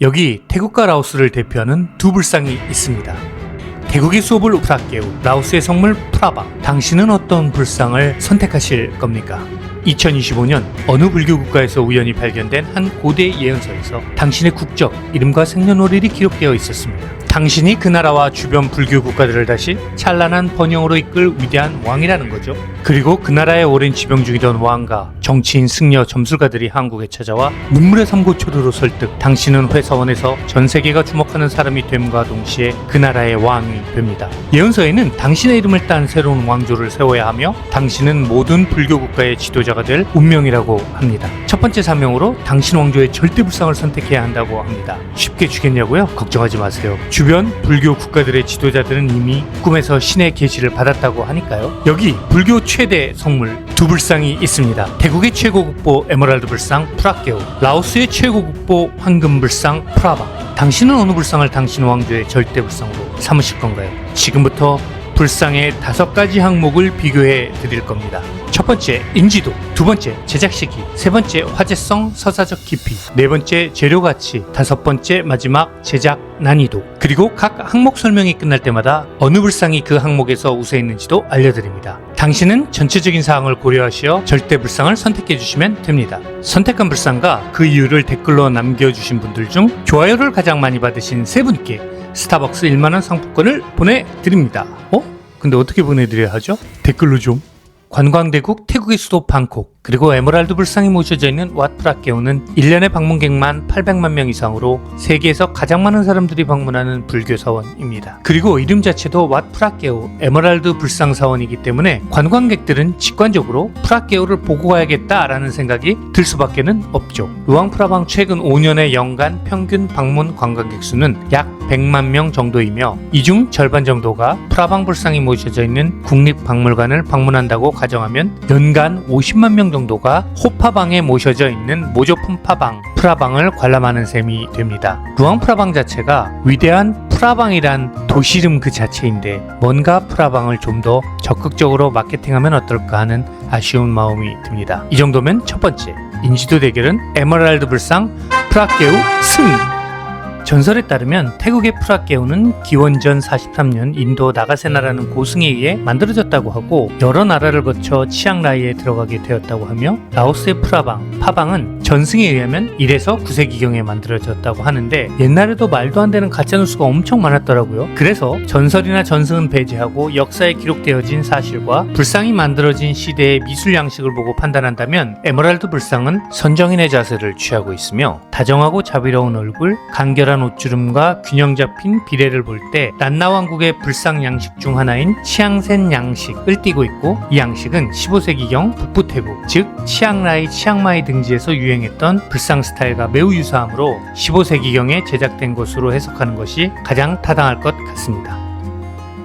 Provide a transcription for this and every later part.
여기 태국과 라오스를 대표하는 두 불상이 있습니다. 태국의 수업을 프라케우, 라오스의 성물 프라방. 당신은 어떤 불상을 선택하실 겁니까? 2025년 어느 불교 국가에서 우연히 발견된 한 고대 예언서에서 당신의 국적, 이름과 생년월일이 기록되어 있었습니다. 당신이 그 나라와 주변 불교 국가들을 다시 찬란한 번영으로 이끌 위대한 왕이라는 거죠. 그리고 그 나라의 오랜 지병 중이던 왕과 정치인 승려 점술가들이 한국에 찾아와 눈물의 삼고초도로 설득 당신은 회사원에서 전 세계가 주목하는 사람이 됨과 동시에 그 나라의 왕이 됩니다. 예언서에는 당신의 이름을 딴 새로운 왕조를 세워야 하며 당신은 모든 불교 국가의 지도자가 될 운명이라고 합니다. 첫 번째 사명으로 당신 왕조의 절대 불상을 선택해야 한다고 합니다. 쉽게 주겠냐고요? 걱정하지 마세요. 주변 불교 국가들의 지도자들은 이미 꿈에서 신의 계시를 받았다고 하니까요. 여기 불교 최대 성물 두 불상이 있습니다. 태국의 최고 국보 에메랄드 불상 프라케오, 라오스의 최고 국보 황금 불상 프라방. 당신은 어느 불상을 당신 왕조의 절대 불상으로 삼으실 건가요? 지금부터 불상의 다섯 가지 항목을 비교해 드릴 겁니다. 첫 번째 인지도, 두 번째 제작 시기, 세 번째 화제성, 서사적 깊이, 네 번째 재료 가치, 다섯 번째 마지막 제작 난이도. 그리고 각 항목 설명이 끝날 때마다 어느 불상이 그 항목에서 우세했는지도 알려드립니다. 당신은 전체적인 사항을 고려하시어 절대 불상을 선택해 주시면 됩니다. 선택한 불상과 그 이유를 댓글로 남겨주신 분들 중 좋아요를 가장 많이 받으신 세 분께 스타벅스 1만원 상품권을 보내드립니다. 어? 근데 어떻게 보내드려야 하죠? 댓글로 좀. 관광대국 태국의 수도 방콕 그리고 에메랄드 불상이 모셔져 있는 왓프라케오는 1년의 방문객만 800만 명 이상으로 세계에서 가장 많은 사람들이 방문하는 불교 사원입니다. 그리고 이름 자체도 왓프라케오 에메랄드 불상 사원이기 때문에 관광객들은 직관적으로 프라케오를 보고 가야겠다라는 생각이 들 수밖에는 없죠. 루앙프라방 최근 5년의 연간 평균 방문 관광객 수는 약 100만 명 정도이며 이 중 절반 정도가 프라방 불상이 모셔져 있는 국립박물관을 방문한다고 가정하면 연간 50만 명 정도 가 호파방에 모셔져 있는 모조품 파방, 프라방을 관람하는 셈이 됩니다. 루앙 프라방 자체가 위대한 프라방이란 도시 이름 그 자체인데 뭔가 프라방을 좀 더 적극적으로 마케팅하면 어떨까 하는 아쉬운 마음이 듭니다. 이 정도면 첫 번째 인지도 대결은 에메랄드 불상 프라케우 승! 전설에 따르면 태국의 프라케오는 기원전 43년 인도 나가세나라는 고승에 의해 만들어졌다고 하고 여러 나라를 거쳐 치앙라이에 들어가게 되었다고 하며 라오스의 프라방, 파방은 전승에 의하면 1에서 9세기경에 만들어졌다고 하는데 옛날에도 말도 안 되는 가짜뉴스가 엄청 많았더라고요. 그래서 전설이나 전승은 배제하고 역사에 기록되어진 사실과 불상이 만들어진 시대의 미술 양식을 보고 판단한다면 에메랄드 불상은 선정인의 자세를 취하고 있으며 다정하고 자비로운 얼굴, 간결한 옷주름과 균형 잡힌 비례를 볼때 란나 왕국의 불상 양식 중 하나인 치앙센 양식을 띠고 있고 이 양식은 15세기경 북부 태국 즉 치앙라이 치앙마이 등지에서 유행했던 불상 스타일과 매우 유사하므로 15세기경에 제작된 것으로 해석하는 것이 가장 타당할 것 같습니다.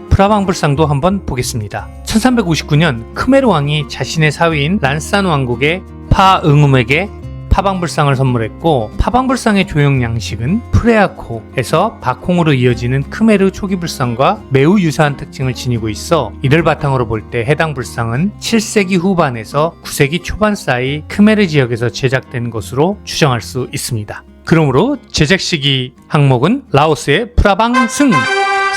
프라방 불상도 한번 보겠습니다. 1359년 크메르 왕이 자신의 사위인 란산 왕국의 파응음에게 파방불상을 선물했고 파방불상의 조형 양식은 프레아코에서 바콩으로 이어지는 크메르 초기 불상과 매우 유사한 특징을 지니고 있어 이를 바탕으로 볼 때 해당 불상은 7세기 후반에서 9세기 초반 사이 크메르 지역에서 제작된 것으로 추정할 수 있습니다. 그러므로 제작 시기 항목은 라오스의 프라방 승!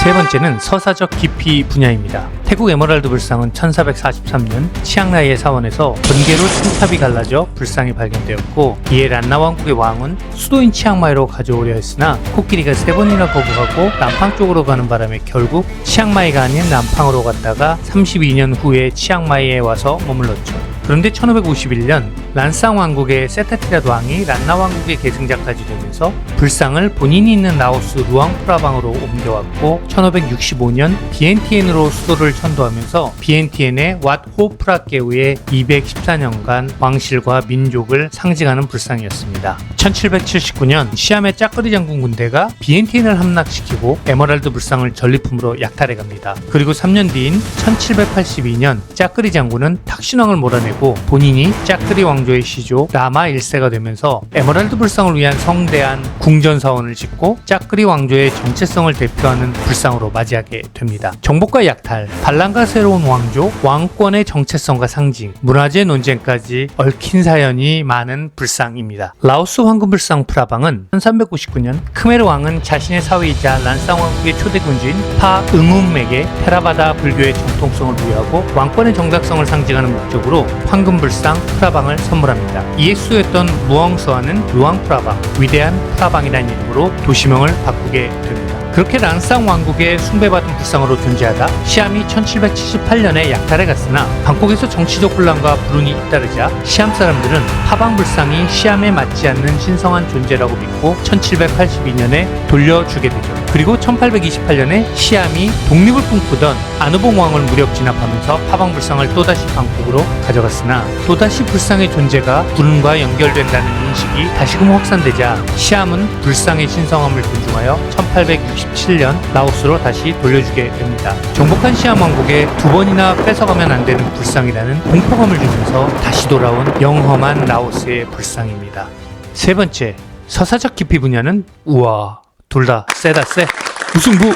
세 번째는 서사적 깊이 분야입니다. 태국 에메랄드 불상은 1443년 치앙라이의 사원에서 번개로 층탑이 갈라져 불상이 발견되었고 이에 란나 왕국의 왕은 수도인 치앙마이로 가져오려 했으나 코끼리가 세 번이나 거부하고 남팡 쪽으로 가는 바람에 결국 치앙마이가 아닌 남팡으로 갔다가 32년 후에 치앙마이에 와서 머물렀죠. 그런데 1551년 란상 왕국의 세타티라드 왕이 란나 왕국의 계승자까지 되면서 불상을 본인이 있는 라오스 루앙프라방으로 옮겨왔고 1565년 비엔티엔으로 수도를 천도하면서 비엔티엔의 왓호 프라케우의 214년간 왕실과 민족을 상징하는 불상이었습니다. 1779년 시암의 짝거리 장군 군대가 비엔티엔을 함락시키고 에메랄드 불상을 전리품으로 약탈해 갑니다. 그리고 3년 뒤인 1782년 짝거리 장군은 탁신왕을 몰아내고 되고 본인이 짜크리 왕조의 시조 라마 1세가 되면서 에메랄드 불상을 위한 성대한 궁전 사원을 짓고 짜크리 왕조의 정체성을 대표하는 불상으로 맞이하게 됩니다. 정복과 약탈, 반란과 새로운 왕조, 왕권의 정체성과 상징, 문화재 논쟁까지 얽힌 사연이 많은 불상입니다. 라오스 황금불상 프라방은 1399년 크메르 왕은 자신의 사위이자 란상 왕국의 초대 군주인 파 응움에게 테라바다 불교의 정통성을 부여하고 왕권의 정착성을 상징하는 목적으로 황금불상 프라방을 선물합니다. 이에 수였던 무엉서와는 루앙 프라방, 위대한 프라방이라는 이름으로 도시명을 바꾸게 됩니다. 그렇게 란상 왕국의 숭배받은 불상으로 존재하다 시암이 1778년에 약탈에 갔으나 방콕에서 정치적 혼란과 불운이 잇따르자 시암 사람들은 하방 불상이 시암에 맞지 않는 신성한 존재라고 믿고 1782년에 돌려주게 되죠. 그리고 1828년에 시암이 독립을 꿈꾸던 아누봉 왕을 무력 진압하면서 하방 불상을 또다시 방콕으로 가져갔으나 또다시 불상의 존재가 불운과 연결된다는 인식이 다시금 확산되자 시암은 불상의 신성함을 존중하여 1867년 라오스로 다시 돌려주게 됩니다. 정복한 시암 왕국에 두 번이나 뺏어가면 안 되는 불상이라는 공포감을 주면서 다시 돌아온 영험한 라오스의 불상입니다. 세 번째, 서사적 깊이 분야는 우와 둘 다 세다 세 무승부?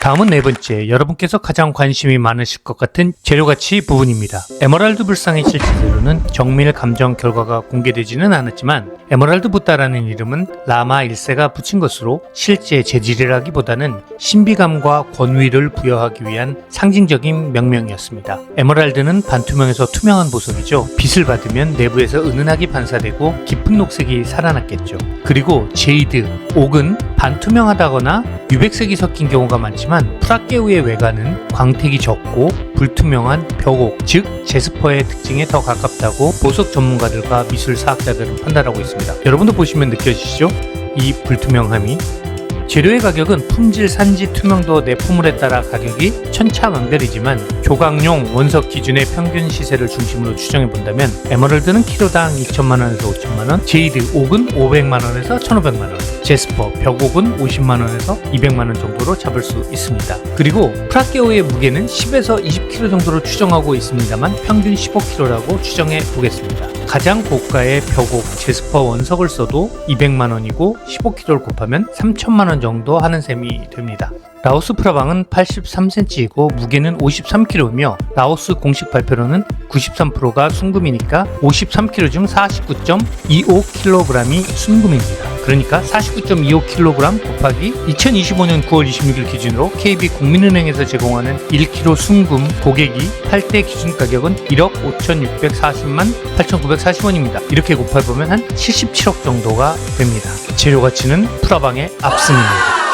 다음은 네 번째. 여러분께서 가장 관심이 많으실 것 같은 재료가치 부분입니다. 에메랄드 불상의 재료는 정밀 감정 결과가 공개되지는 않았지만 에메랄드 부따라는 이름은 라마 1세가 붙인 것으로 실제 재질이라기보다는 신비감과 권위를 부여하기 위한 상징적인 명명이었습니다. 에메랄드는 반투명에서 투명한 보석이죠. 빛을 받으면 내부에서 은은하게 반사되고 깊은 녹색이 살아났겠죠. 그리고 제이드, 옥은 반투명하다거나 유백색이 섞인 경우가 많지만 프라케우의 외관은 광택이 적고 불투명한 벽옥, 즉 제스퍼의 특징에 더 가깝다고 보석 전문가들과 미술 사학자들은 판단하고 있습니다. 여러분도 보시면 느껴지시죠? 이 불투명함이 재료의 가격은 품질, 산지, 투명도, 내포물에 따라 가격이 천차만별이지만 조각용 원석 기준의 평균 시세를 중심으로 추정해 본다면 에메랄드는 키로당 2천만 원에서 5천만 원, 제이드 옥은 500만 원에서 1,500만 원, 제스퍼 벽옥은 50만 원에서 200만 원 정도로 잡을 수 있습니다. 그리고 프라케오의 무게는 10에서 20kg 정도로 추정하고 있습니다만 평균 15kg라고 추정해 보겠습니다. 가장 고가의 벽옥 제스퍼 원석을 써도 200만 원이고 15kg를 곱하면 3천만 원 정도 하는 셈이 됩니다. 라오스 프라방은 83cm이고 무게는 53kg이며 라오스 공식 발표로는 93%가 순금이니까 53kg 중 49.25kg이 순금입니다. 그러니까 49.25kg 곱하기 2025년 9월 26일 기준으로 KB 국민은행에서 제공하는 1kg 순금 고객이 팔때 기준 가격은 1억 5,640만 8,940원입니다. 이렇게 곱해보면 한 77억 정도가 됩니다. 재료 가치는 프라방에 앞섭니다.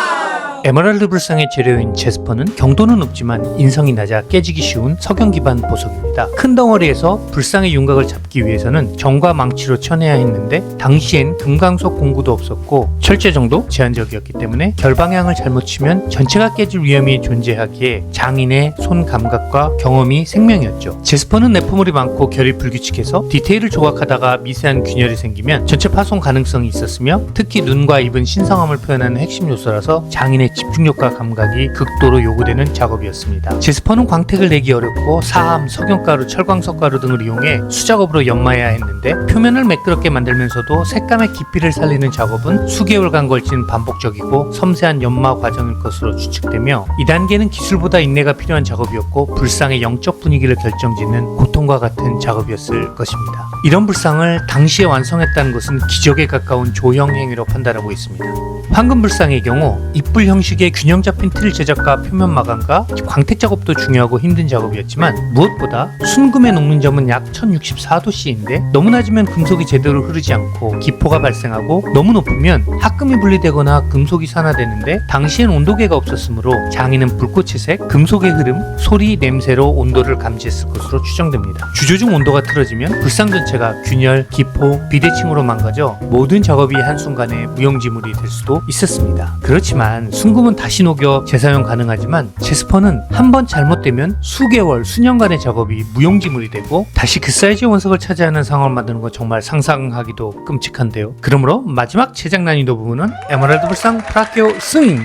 에메랄드 불상의 재료인 제스퍼는 경도는 높지만 인성이 낮아 깨지기 쉬운 석영 기반 보석입니다. 큰 덩어리에서 불상의 윤곽을 잡기 위해서는 정과 망치로 쳐내야 했는데 당시엔 금강석 공구도 없었고 철제정도 제한적이었기 때문에 결방향을 잘못 치면 전체가 깨질 위험이 존재하기에 장인의 손 감각과 경험이 생명이었죠. 제스퍼는 내포물이 많고 결이 불규칙해서 디테일을 조각하다가 미세한 균열이 생기면 전체 파손 가능성이 있었으며 특히 눈과 입은 신성함을 표현하는 핵심 요소라서 장인의 집중력과 감각이 극도로 요구되는 작업이었습니다. 제스퍼는 광택을 내기 어렵고 사암, 석영가루, 철광석가루 등을 이용해 수작업으로 연마해야 했는데 표면을 매끄럽게 만들면서도 색감의 깊이를 살리는 작업은 수개월간 걸친 반복적이고 섬세한 연마 과정일 것으로 추측되며 이 단계는 기술보다 인내가 필요한 작업이었고 불상의 영적 분위기를 결정짓는 고통과 같은 작업이었을 것입니다. 이런 불상을 당시에 완성했다는 것은 기적에 가까운 조형 행위로 판단하고 있습니다. 황금 불상의 경우 입불 형식의 균형 잡힌 틀 제작과 표면 마감과 광택 작업도 중요하고 힘든 작업이었지만 무엇보다 순금의 녹는 점은 약 1064도씨인데 너무 낮으면 금속이 제대로 흐르지 않고 기포가 발생하고 너무 높으면 합금이 분리되거나 금속이 산화되는데 당시엔 온도계가 없었으므로 장인은 불꽃의 색, 금속의 흐름, 소리, 냄새로 온도를 감지했을 것으로 추정됩니다. 주조 중 온도가 틀어지면 불상 전체 가 균열, 기포, 비대칭으로 망가져 모든 작업이 한순간에 무용지물이 될 수도 있었습니다. 그렇지만 순금은 다시 녹여 재사용 가능하지만 제스퍼는 한 번 잘못되면 수개월, 수년간의 작업이 무용지물이 되고 다시 그 사이즈의 원석을 차지하는 상황을 만드는 건 정말 상상하기도 끔찍한데요. 그러므로 마지막 제작 난이도 부분은 에메랄드 불상 프라케오 승!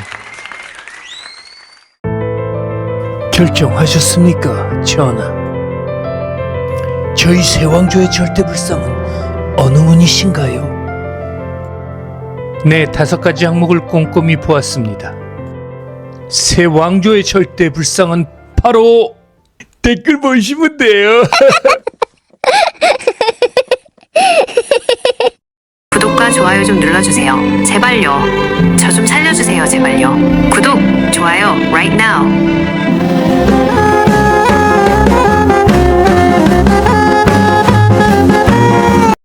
결정하셨습니까, 전하? 저희 새 왕조의 절대 불상은 어느 분이신가요? 네, 다섯 가지 항목을 꼼꼼히 보았습니다. 새 왕조의 절대 불상은 바로 댓글 보시면 돼요. 구독과 좋아요 좀 눌러주세요. 제발요. 저 좀 살려주세요, 제발요. 구독, 좋아요, right now.